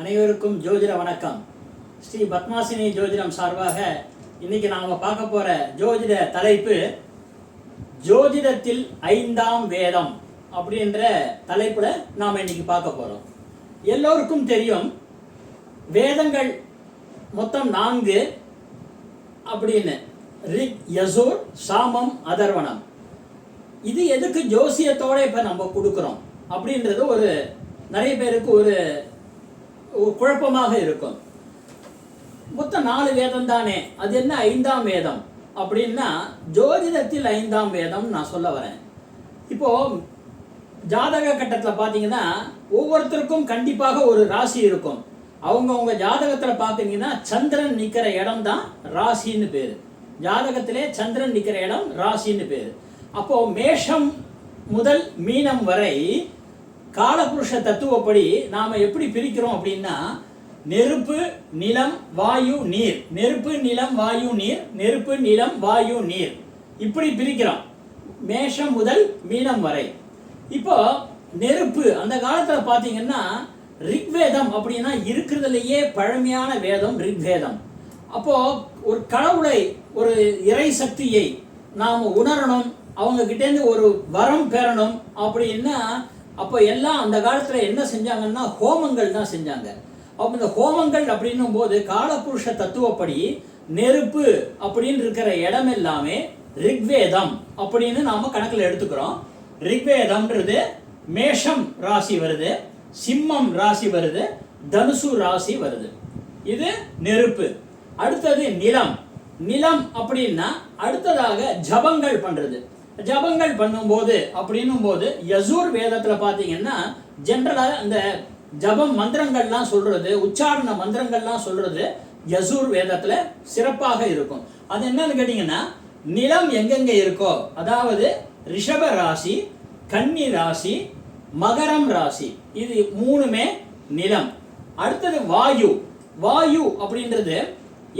அனைவருக்கும் ஜோதிட வணக்கம். ஸ்ரீ பத்மாசினி ஜோதிடம் சார்பாக இன்னைக்கு நாம பார்க்க போற ஜோதிட தலைப்பு ஜோதிடத்தில் ஐந்தாம் வேதம் அப்படின்ற தலைப்புல நாம இன்னைக்கு பார்க்க போறோம். எல்லோருக்கும் தெரியும் வேதங்கள் மொத்தம் நான்கு அப்படின்னு. ரிக் யசூர் சாமம் அதர்வனம் இது எதுக்கு ஜோசியத்தோட இப்ப நம்ம கொடுக்குறோம் அப்படின்றது ஒரு நிறைய பேருக்கு ஒரு ஒரு குழப்பமாக இருக்கும். மொத்தம் நாலு வேதம் தானே. அது என்ன ஐந்தாம் வேதம்? அப்படின்னா ஜோதிடத்தில் ஐந்தாம் வேதம் நான் சொல்ல வரேன். இப்போ ஜாதக கட்டத்தில் பார்த்தீங்கன்னா ஒவ்வொருத்தருக்கும் கண்டிப்பாக ஒரு ராசி இருக்கும். அவங்கவுங்க ஜாதகத்தில் பார்த்தீங்கன்னா சந்திரன் நிற்கிற இடம் தான் ராசின்னு பேர். ஜாதகத்திலே சந்திரன் நிற்கிற இடம் ராசின்னு பேர். அப்போ மேஷம் முதல் மீனம் வரை காலபுருஷ தத்துவப்படி நாம் எப்படி பிரிக்கிறோம் அப்படின்னா நெருப்பு நிலம் வாயு நீர். நெருப்பு நிலம் வாயு நீர். நெருப்பு நிலம் வாயு நீர். இப்படி பிரிக்கிறோம். மேஷம் முதல் மீனம் வரை. இப்போ நெருப்பு அந்த காலத்தில் பார்த்தீங்கன்னா ரிக்வேதம் அப்படின்னா இருக்கிறதுலையே பழமையான வேதம் ரிக்வேதம். அப்போது ஒரு கடவுளை ஒரு இறை சக்தியை நாம் உணரணும் அவங்கக்கிட்டேருந்து ஒரு வரம் பெறணும் அப்படின்னா அப்போ எல்லாம் அந்த காலத்தில் என்ன செஞ்சாங்கன்னா ஹோமங்கள் தான் செஞ்சாங்க. அப்போ இந்த ஹோமங்கள் அப்படின்னும் போது காலபுருஷ தத்துவப்படி நெருப்பு அப்படின்னு இருக்கிற இடம் எல்லாமே ரிக்வேதம் அப்படின்னு நாம் கணக்கில் எடுத்துக்கிறோம். ரிக்வேதம்ன்றது மேஷம் ராசி வருது சிம்மம் ராசி வருது தனுசு ராசி வருது. இது நெருப்பு. அடுத்தது நிலம். நிலம் அப்படின்னா அடுத்ததாக ஜபங்கள் பண்ணுறது ஜபங்கள் பண்ணும்போது அப்படின்னும் போது யசூர் வேதத்தில் பார்த்தீங்கன்னா ஜென்ரலாக அந்த ஜபம் மந்திரங்கள்லாம் சொல்கிறது உச்சாரண மந்திரங்கள்லாம் சொல்கிறது யசூர் வேதத்தில் சிறப்பாக இருக்கும். அது என்னன்னு கேட்டிங்கன்னா நிலம் எங்கெங்கே இருக்கோ அதாவது ரிஷப ராசி கன்னி ராசி மகரம் ராசி இது மூணுமே நிலம். அடுத்தது வாயு. வாயு அப்படின்றது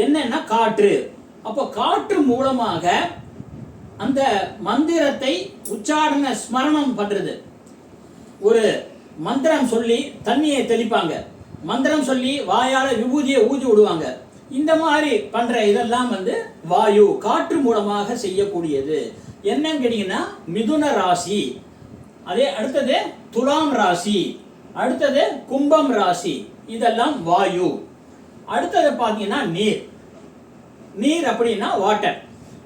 என்னன்னா காற்று. அப்போ காற்று மூலமாக அந்த மந்திரத்தை உச்சாரண ஸ்மரணம் பண்ணுறது ஒரு மந்திரம் சொல்லி தண்ணியை தெளிப்பாங்க. மந்திரம் சொல்லி வாயால் விபூதியை ஊதி விடுவாங்க. இந்த மாதிரி பண்ணுற இதெல்லாம் வந்து வாயு காற்று மூலமாக செய்யக்கூடியது. என்னன்னு கேட்டிங்கன்னா மிதுன ராசி. அதே அடுத்தது துலாம் ராசி. அடுத்தது கும்பம் ராசி. இதெல்லாம் வாயு. அடுத்தது பார்த்தீங்கன்னா நீர். நீர் அப்படின்னா வாட்டர்.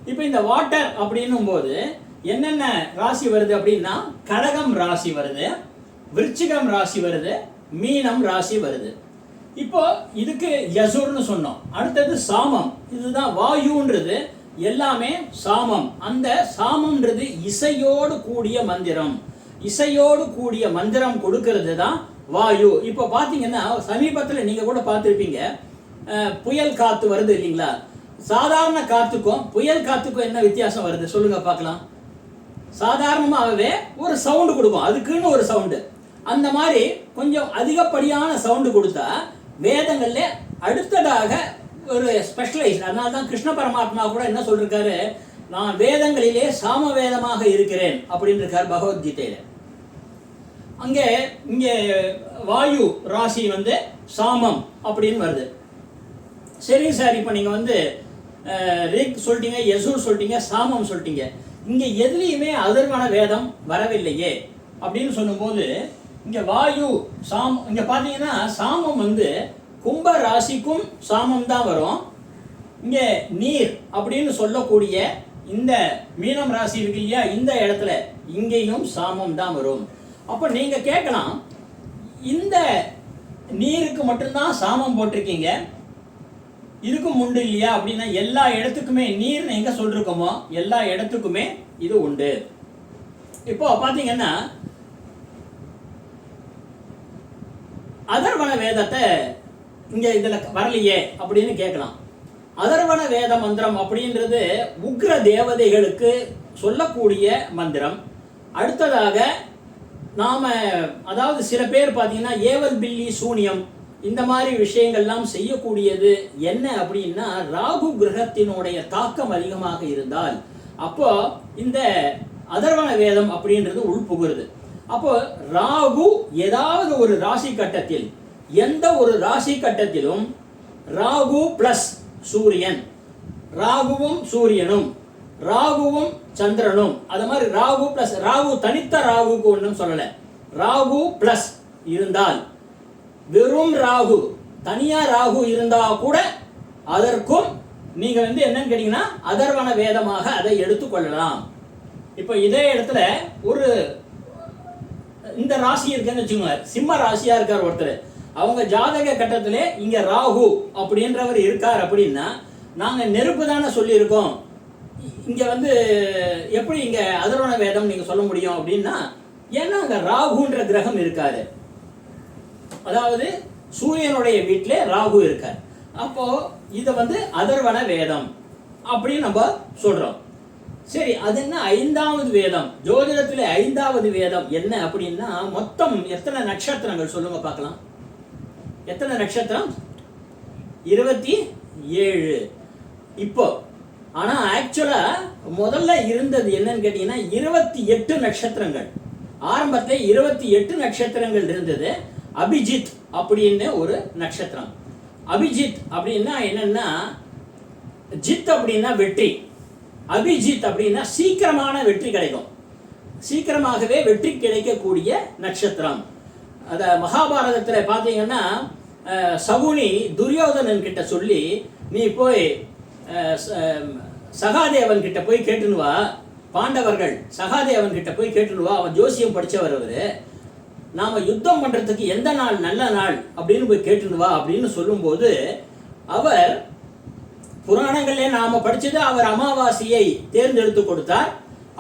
இப்போ இந்த வாட்டர் அப்படின்னும் போது என்னென்ன ராசி வருது அப்படின்னா கடகம் ராசி வருது விருச்சிகம் ராசி வருது மீனம் ராசி வருது. இப்போ இதுக்கு யசுர்னு சொன்னோம். அடுத்தது சாமம். இதுதான் வாயுன்றது. எல்லாமே சாமம். அந்த சாமம்ன்றது இசையோடு கூடிய மந்திரம். இசையோடு கூடிய மந்திரம் கொடுக்கறது தான் வாயு. இப்போ பார்த்தீங்கன்னா சமீபத்தில் நீங்கள் கூட பார்த்துருப்பீங்க. புயல் காத்து வருது இல்லைங்களா? சாதாரண காத்துக்கும் புயல் காத்துக்கும் என்ன வித்தியாசம் வருது? சொல்லுங்க பார்க்கலாம். சாதாரணமாகவே ஒரு சவுண்டு கொடுக்கும். அதுக்குன்னு ஒரு சவுண்டு அந்த மாதிரி கொஞ்சம் அதிகப்படியான சவுண்டு கொடுத்தா வேதங்கள்ல அடுத்ததாக ஒரு ஸ்பெஷலைஸ் அதனால தான் கிருஷ்ண பரமாத்மா கூட என்ன சொல்லிருக்காரு? நான் வேதங்களிலே சாம வேதமாக இருக்கிறேன் அப்படின்னு இருக்கார் பகவத்கீதையில. அங்கே இங்கே வாயு ராசி வந்து சாமம் அப்படின்னு வருது. சரி சார் இப்போ நீங்கள் வந்து ரிக் சொல்லிட்டீங்க யசூர் சொல்லிட்டீங்க சாமம் சொல்லிட்டீங்க. இங்கே எதுலேயுமே அதர்வன வேதம் வரவில்லையே அப்படின்னு சொல்லும்போது இங்கே வாயு சாம் இங்கே பார்த்தீங்கன்னா சாமம் வந்து கும்ப ராசிக்கும் சாமம் தான் வரும். இங்கே நீர் அப்படின்னு சொல்லக்கூடிய இந்த மீனம் ராசி இருக்கு இல்லையா இந்த இடத்துல இங்கேயும் சாமம் தான் வரும். அப்போ நீங்கள் கேட்கலாம் இந்த நீருக்கு மட்டும்தான் சாமம் போட்டிருக்கீங்க இதுக்கும் உண்டு இல்லையா அப்படின்னா எல்லா இடத்துக்குமே நீர்னு எங்க சொல்லிருக்கோமோ எல்லா இடத்துக்குமே இது உண்டு. இப்போ பாத்தீங்கன்னா அதர்வன வேதத்தை இங்க இதுல வரலையே அப்படின்னு கேட்கலாம். அதர்வன வேத மந்திரம் அப்படின்றது உக்ர தேவதைகளுக்கு சொல்லக்கூடிய மந்திரம். அடுத்ததாக நாம அதாவது சில பேர் பார்த்தீங்கன்னா ஏவல் பில்லி சூனியம் இந்த மாதிரி விஷயங்கள்லாம் செய்யக்கூடியது என்ன அப்படின்னா ராகு கிரகத்தினுடைய தாக்கம் அதிகமாக இருந்தால் அப்போ இந்த அதர்வன வேதம் அப்படின்றது உள்புகுறது. அப்போ ராகு ஏதாவது ஒரு ராசி கட்டத்தில் எந்த ஒரு ராசி கட்டத்திலும் ராகு பிளஸ் சூரியன் ராகுவும் சூரியனும் ராகுவும் சந்திரனும் அது மாதிரி ராகு பிளஸ் ராகு தனித்த ராகுக்கு ஒன்றும் சொல்லலை. ராகு பிளஸ் இருந்தால் வெறும் ராகு தனியா ராகு இருந்தா கூட அதற்கும் நீங்க வந்து என்னன்னு கேட்டீங்கன்னா அதர்வன வேதமாக அதை எடுத்துக்கொள்ளலாம் இப்போ இதே இடத்துல ஒரு இந்த ராசி இருக்குன்னு வச்சுக்கோங்க சிம்ம ராசியா இருக்கார் ஒருத்தர். அவங்க ஜாதக கட்டத்திலே இங்க ராகு அப்படின்றவர் இருக்கார் அப்படின்னா நாங்க நெருப்பு தானே சொல்லியிருக்கோம். இங்க வந்து எப்படி இங்க அதர்வன வேதம் நீங்க சொல்ல முடியும் அப்படின்னா ஏன்னா அங்க ராகுன்ற கிரகம் இருக்காரு. அதாவது சூரியனுடைய வீட்டிலே ராகு இருக்கார். அப்போ இதை வந்து அதர்வன வேதம் அப்படின்னு நம்ம சொல்றோம். சரி அது என்ன ஐந்தாவது வேதம்? ஜோதிடத்துல ஐந்தாவது வேதம் என்ன அப்படின்னா மொத்தம் எத்தனை நட்சத்திரங்கள் சொல்லுங்க பார்க்கலாம். எத்தனை நட்சத்திரம்? இருபத்தி ஏழு. இப்போ ஆனா ஆக்சுவலா முதல்ல இருந்தது என்னன்னு கேட்டீங்கன்னா இருபத்தி எட்டு நட்சத்திரங்கள். ஆரம்பத்தில் இருபத்தி எட்டு நட்சத்திரங்கள் இருந்தது. அபிஜித் அப்படின்னு ஒரு நட்சத்திரம். அபிஜித் அப்படின்னா என்னன்னா ஜித் அப்படின்னா வெற்றி. அபிஜித் அப்படின்னா சீக்கிரமான வெற்றி கிடைக்கும். சீக்கிரமாகவே வெற்றி கிடைக்கக்கூடிய நட்சத்திரம். அத மகாபாரதத்தில் பார்த்தீங்கன்னா சகுனி துரியோதனன் கிட்ட சொல்லி நீ போய் ச- சகாதேவன் கிட்ட போய் கேட்டுன்னு வா. பாண்டவர்கள் சகாதேவன் கிட்ட போய் கேட்டுன்னு வா. அவன் ஜோசியம் படித்தவர் அவர். நாம் யுத்தம் பண்ணுறதுக்கு எந்த நாள் நல்ல நாள் அப்படின்னு போய் கேட்டுருவா வா அப்படின்னு சொல்லும்போது அவர் புராணங்களே நாம் படித்தது அவர் அமாவாசையை தேர்ந்தெடுத்து கொடுத்தார்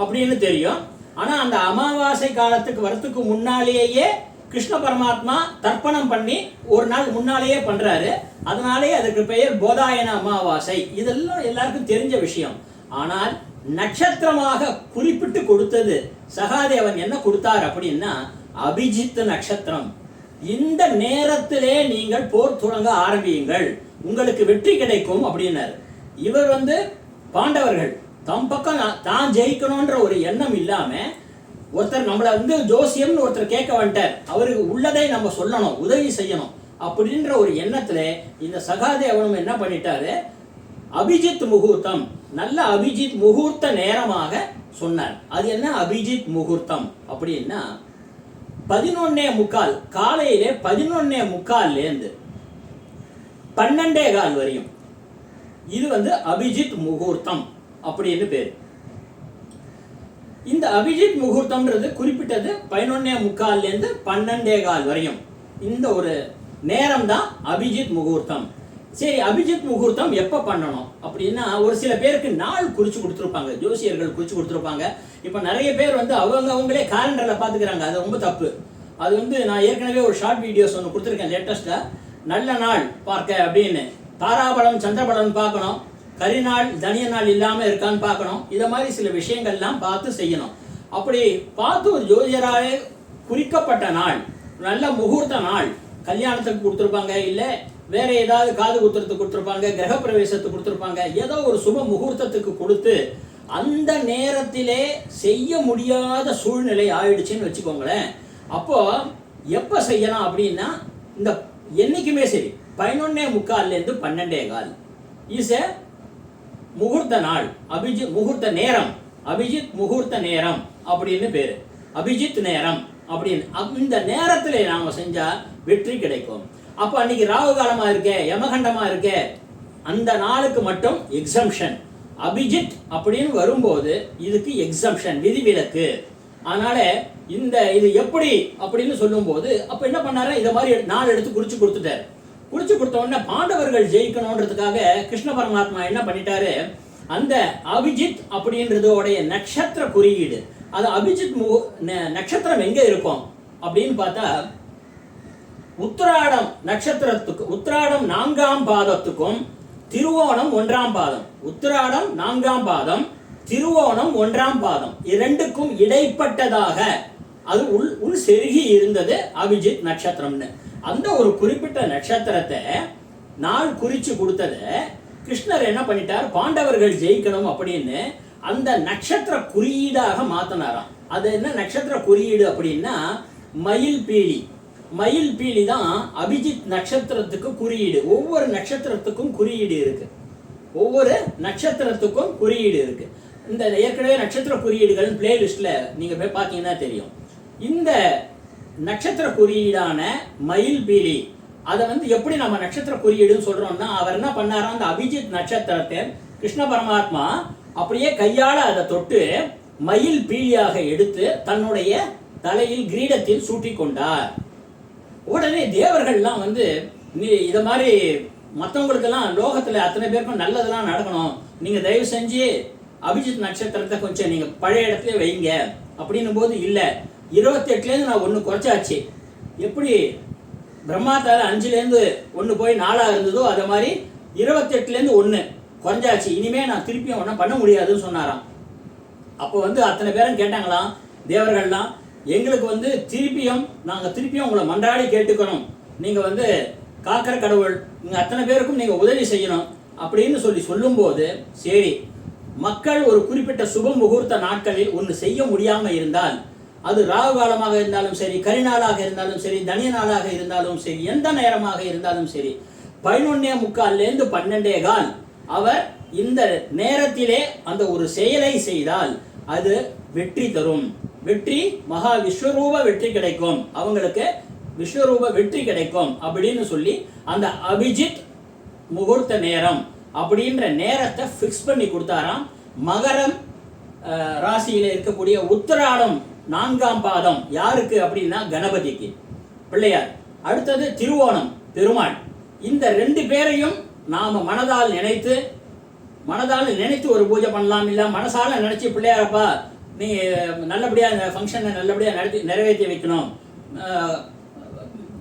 அப்படின்னு தெரியும். ஆனால் அந்த அமாவாசை காலத்துக்கு வரத்துக்கு முன்னாலேயே கிருஷ்ண பரமாத்மா தர்ப்பணம் பண்ணி ஒரு நாள் முன்னாலேயே பண்ணுறாரு அதனாலே அதுக்கு பெயர் போதாயன அமாவாசை. இதெல்லாம் எல்லாருக்கும் தெரிஞ்ச விஷயம். ஆனால் நட்சத்திரமாக குறிப்பிட்டு கொடுத்தது சகாதேவன் என்ன கொடுத்தார் அப்படின்னா அபிஜித் நட்சத்திரம். இந்த நேரத்திலே நீங்கள் போர் தொடங்க ஆரம்பியுங்கள். உங்களுக்கு வெற்றி கிடைக்கும் அப்படின்னாரு. இவர் வந்து பாண்டவர்கள். தம் பக்கம் தான் ஜெயிக்கணும்ன்ற ஒரு எண்ணம் இல்லாம ஒருத்தர் நம்மளை வந்து ஜோசியம்னு ஒருத்தர் கேட்க வந்துட்டார். அவருக்கு உள்ளதை நம்ம சொல்லணும் உதவி செய்யணும் அப்படின்ற ஒரு எண்ணத்துல இந்த சகாதேவனும் என்ன பண்ணிட்டாரு? அபிஜித் முகூர்த்தம். நல்ல அபிஜித் முகூர்த்த நேரமாக சொன்னார். அது என்ன? அபிஜித் முகூர்த்தம் அப்படின்னா பதினொன்னே முக்கால் காலையிலே பதினொன்னே முக்கால்லேருந்து பன்னெண்டே கால் வரையும். இது வந்து அபிஜித் முகூர்த்தம் அப்படின்னு பேர். இந்த அபிஜித் முகூர்த்தம்ன்றது குறிப்பிட்டது பதினொன்னே முக்கால்லேருந்து பன்னெண்டே கால் வரையும். இந்த ஒரு நேரம் தான் அபிஜித் முகூர்த்தம். சரி அபிஜித் முகூர்த்தம் எப்போ பண்ணணும்? அப்படின்னா ஒரு சில பேருக்கு நாள் குறிச்சு கொடுத்துருப்பாங்க. ஜோசியர்கள் குறிச்சு கொடுத்துருப்பாங்க. இப்போ நிறைய பேர் வந்து அவங்க அவங்களே காலண்டரில் பார்த்துக்கிறாங்க அது ரொம்ப தப்பு. அது வந்து நான் ஏற்கனவே ஒரு ஷார்ட் வீடியோஸ் ஒன்று கொடுத்துருக்கேன் லேட்டஸ்ட்டாக நல்ல நாள் பார்க்க அப்படின்னு. தாராபலம் சந்திரபலம் பார்க்கணும். கரிநாள் தனிய நாள் இல்லாமல் இருக்கான்னு பார்க்கணும். இதை மாதிரி சில விஷயங்கள்லாம் பார்த்து செய்யணும். அப்படி பார்த்து ஒரு ஜோதியராலே குறிக்கப்பட்ட நாள் நல்ல முகூர்த்த நாள் கல்யாணத்துக்கு கொடுத்துருப்பாங்க இல்லை வேற ஏதாவது காது குத்துறதுக்கு கொடுத்துருப்பாங்க கிரகப்பிரவேசத்துக்கு கொடுத்துருப்பாங்க ஏதோ ஒரு சுப முகூர்த்தத்துக்கு கொடுத்து அந்த நேரத்திலே செய்ய முடியாத சூழ்நிலை ஆயிடுச்சுன்னு வச்சுக்கோங்களேன். அப்போ எப்போ செய்யலாம் அப்படின்னா இந்த என்னைக்குமே சரி பதினொன்னே முக்கால்லேருந்து பன்னெண்டே கால். இஸ் எ முகூர்த்த நாள் அபிஜித் முகூர்த்த நேரம் அபிஜித் முகூர்த்த நேரம் அப்படின்னு பேர். அபிஜித் நேரம் அப்படின்னு அப்~ இந்த நேரத்தில் நாம் செஞ்சால் வெற்றி கிடைக்கும். அப்ப அன்னைக்கு ராகு காலமா இருக்கே யமகண்டமா இருக்கே அந்த நாளுக்கு மட்டும் எக்ஸம்ஷன் அபிஜித் அப்படின்னு வரும்போது இதுக்கு எக்ஸம்ஷன் விதிவிலக்கு. அதனால இந்த இது எப்படி அப்படின்னு சொல்லும்போது அப்ப என்ன பண்ணாரு? இதை மாதிரி நாள் எடுத்து குறிச்சு கொடுத்துட்டாரு. குறிச்சு கொடுத்த உடனே பாண்டவர்கள் ஜெயிக்கணுன்றதுக்காக கிருஷ்ண பரமாத்மா என்ன பண்ணிட்டாரு? அந்த அபிஜித் அப்படின்றதோடைய நட்சத்திர குறியீடு. அது அபிஜித் நட்சத்திரம் எங்க இருக்கும்? அப்படின்னு பார்த்தா உத்ராடம் நட்சத்திரத்துக்கு உத்ராடம் நான்காம் பாதத்துக்கும் திருவோணம் ஒன்றாம் பாதம். உத்ராடம் நான்காம் பாதம் திருவோணம் ஒன்றாம் பாதம். இரண்டுக்கும் இடைப்பட்டதாக. அது உள் உள் செருகி இருந்தது அபிஜித் நட்சத்திரம்னு. அந்த ஒரு குறிப்பிட்ட நட்சத்திரத்தை நாள் குறிச்சு கொடுத்தத கிருஷ்ணர் என்ன பண்ணிட்டார்? பாண்டவர்கள் ஜெயிக்கணும் அப்படின்னு அந்த நட்சத்திர குறியீடாக மாத்தினாராம். அது என்ன நட்சத்திர குறியீடு அப்படின்னா மயில் பீலி. மயில் பீலி தான் அபிஜித் நட்சத்திரத்துக்கு குறியீடு. ஒவ்வொரு நட்சத்திரத்துக்கும் குறியீடு இருக்கு. ஒவ்வொரு நட்சத்திரத்துக்கும் குறியீடு இருக்கு. இந்த ஏற்கனவே நட்சத்திர குறியீடுகள் பிளேலிஸ்ட்ல நீங்க போய் பார்த்தீங்கன்னா தெரியும். இந்த நட்சத்திர குறியீடான மயில் பீலி அதை வந்து எப்படி நம்ம நட்சத்திர குறியீடுன்னு சொல்றோம்னா அவர் என்ன பண்ணாரா அந்த அபிஜித் நட்சத்திரத்தை கிருஷ்ண பரமாத்மா அப்படியே கையால அதை தொட்டு மயில் பீலியாக எடுத்து தன்னுடைய தலையில் கிரீடத்தில் சூட்டி கொண்டார் உடனே தேவர்கள்லாம் வந்து நீ இதை மாதிரி மற்றவங்களுக்கெல்லாம் லோகத்தில் அத்தனை பேருக்கும் நல்லதெல்லாம் நடக்கணும். நீங்கள் தயவு செஞ்சு அபிஜித் நட்சத்திரத்தை கொஞ்சம் நீங்கள் பழைய இடத்துல வைங்க. அப்படின்னும் போது இல்லை இருபத்தெட்டுலேருந்து நான் ஒன்று குறைச்சாச்சு. எப்படி பிரம்மாத்தால் அஞ்சுலேருந்து ஒன்று போய் நாலாக இருந்ததோ அதை மாதிரி இருபத்தெட்டுலேருந்து ஒன்று குறைஞ்சாச்சு. இனிமேல் நான் திருப்பியும் ஒன்றும் பண்ண முடியாதுன்னு சொன்னாராம். அப்போ வந்து அத்தனை பேரும் கேட்டாங்களாம் தேவர்கள்லாம் எங்களுக்கு வந்து திருப்பியும் நாங்கள் திருப்பியும் உங்களை மன்றாடி கேட்டுக்கணும். நீங்கள் வந்து காக்கிற கடவுள் நீங்கள் அத்தனை பேருக்கும் நீங்கள் உதவி செய்யணும் அப்படின்னு சொல்லி சொல்லும்போது சரி மக்கள் ஒரு குறிப்பிட்ட சுப முகூர்த்த நாட்களில் ஒன்று செய்ய முடியாமல் இருந்தால் அது ராகு காலமாக இருந்தாலும் சரி கரிநாளாக இருந்தாலும் சரி தனிய நாளாக இருந்தாலும் சரி எந்த நேரமாக இருந்தாலும் சரி பதினொன்னே முக்கால்லேருந்து பன்னெண்டே கால் அவர் இந்த நேரத்திலே அந்த ஒரு செயலை செய்தால் அது வெற்றி தரும். வெற்றி மகா விஸ்வரூப வெற்றி கிடைக்கும். அவங்களுக்கு விஸ்வரூப வெற்றி கிடைக்கும் அப்படின்னு சொல்லி அந்த அபிஜித் முகூர்த்த நேரம் அப்படின்ற நேரத்தை ஃபிக்ஸ் பண்ணி கொடுத்தாராம். மகரம் ராசியில் இருக்கக்கூடிய உத்திராடம் நான்காம் பாதம் யாருக்கு அப்படின்னா கணபதிக்கு. பிள்ளையார். அடுத்தது திருவோணம் பெருமாள். இந்த ரெண்டு பேரையும் நாம் மனதால் நினைத்து மனதால் நினைத்து ஒரு பூஜை பண்ணலாம் இல்லை மனசால நினைச்சு பிள்ளையாரப்பா நீ நல்லபடியாக இந்த ஃபங்க்ஷனை நல்லபடியாக நடத்தி நிறைவேற்றி வைக்கணும்.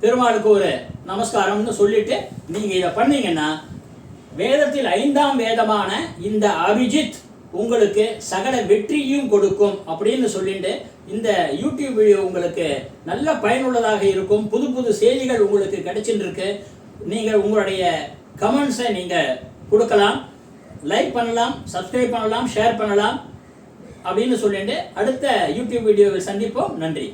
பெருமாளுக்கு ஒரு நமஸ்காரம்னு சொல்லிட்டு நீங்கள் இதை பண்ணீங்கன்னா வேதத்தில் ஐந்தாம் வேதமான இந்த அபிஜித் உங்களுக்கு சகல வெற்றியும் கொடுக்கும் அப்படின்னு சொல்லிட்டு இந்த யூடியூப் வீடியோ உங்களுக்கு நல்ல பயனுள்ளதாக இருக்கும். புது புது செய்திகள் உங்களுக்கு கிடைச்சிட்டு நீங்கள் உங்களுடைய கமெண்ட்ஸை நீங்கள் கொடுக்கலாம். லைக் பண்ணலாம் சப்ஸ்கிரைப் பண்ணலாம் ஷேர் பண்ணலாம். அப்படின்னு சொல்லிட்டு அடுத்த யூடியூப் வீடியோவில் சந்திப்போம். நன்றி.